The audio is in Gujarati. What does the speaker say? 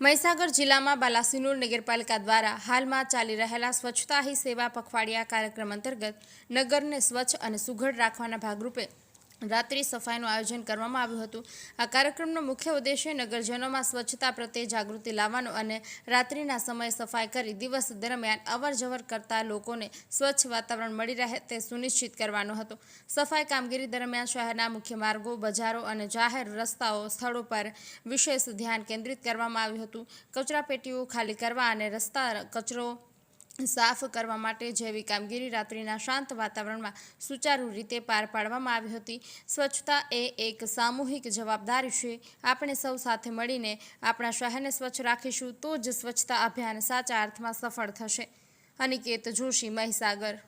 મહીસાગર જિલ્લામાં બાલાસિનોર નગરપાલિકા દ્વારા હાલમાં ચાલી રહેલા સ્વચ્છતા હી સેવા પખવાડિયા કાર્યક્રમ અંતર્ગત નગરને સ્વચ્છ અને સુઘડ રાખવાના ભાગરૂપે રાત્રિ સફાઈનું આયોજન કરવામાં આવ્યું હતું. આ કાર્યક્રમનો મુખ્ય ઉદ્દેશ્ય નગરજનોમાં સ્વચ્છતા પ્રત્યે જાગૃતિ લાવવાનો અને રાત્રિના સમયે સફાઈ કરી દિવસ દરમિયાન અવરજવર કરતા લોકોને સ્વચ્છ વાતાવરણ મળી રહે તે સુનિશ્ચિત કરવાનો હતો. સફાઈ કામગીરી દરમિયાન શહેરના મુખ્ય માર્ગો, બજારો અને જાહેર રસ્તાઓ સ્થળો પર વિશેષ ધ્યાન કેન્દ્રિત કરવામાં આવ્યું હતું. કચરાપેટીઓ ખાલી કરવા અને રસ્તા, કચરો સાફ કરવા માટે જેવી કામગીરી રાત્રિના શાંત વાતાવરણમાં સુચારુ રીતે પાર પાડવામાં આવી હતી. સ્વચ્છતા એ એક સામૂહિક જવાબદારી છે. આપણે સૌ સાથે મળીને આપણા શહેરને સ્વચ્છ રાખીશું તો જ સ્વચ્છતા અભિયાન સાચા અર્થમાં સફળ થશે. અનિકેત જોશી, મહીસાગર.